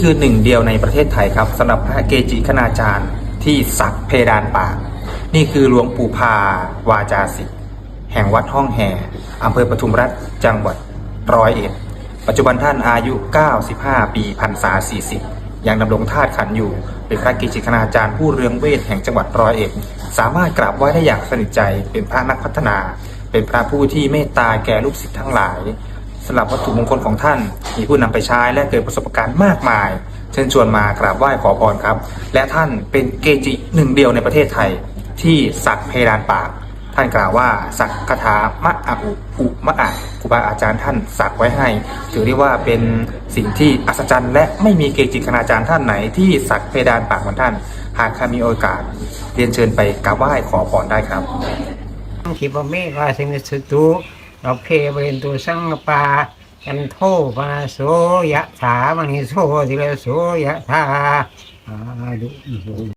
คือหนึ่งเดียวในประเทศไทยครับสำหรับพระเกจิคณาจารย์ที่สักเพดานปาก นี่คือหลวงปู่พาวาจาสิห์แห่งวัดห้องแห่อำเภอปทุมรัฐจังหวัดร้อยเอ็ดปัจจุบันท่านอายุ 95 ปีพรรษา 40 ยังดำรงธาตุขันอยู่ เป็นพระเกจิคณาจารย์ผู้เรืองเวทแห่งจังหวัดร้อยเอ็ดสามารถกราบไหว้ได้อย่างสนิทใจเป็นพระนักพัฒนา เป็นพระผู้ที่เมตตาแก่ลูกศิษย์ทั้งหลาย สำหรับวัตถุมงคลของท่าน มีผู้นำไปใช้และเกิดประสบการณ์มากมาย เชิญชวนมากราบไหว้ขอพรครับ และท่านเป็นเกจิหนึ่งเดียวในประเทศไทย ที่สักเพดานปาก ท่านกล่าวว่าสักคาถามะอะอุอุมะอะครูบาอาจารย์ท่านสักไว้ให้ ถือได้ว่าเป็นสิ่งที่อัศจรรย์ และไม่มีเกจิคณาจารย์ท่านไหนที่สักเพดานปากเหมือนท่าน หากใครมีโอกาสเรียนเชิญไปกราบไหว้ขอพรได้ครับคิปะเมฆาสิมิสุตุ เราเพเบนตุสังปากันโทปาโสยะถามณิโสติระโสยะถาอาดุ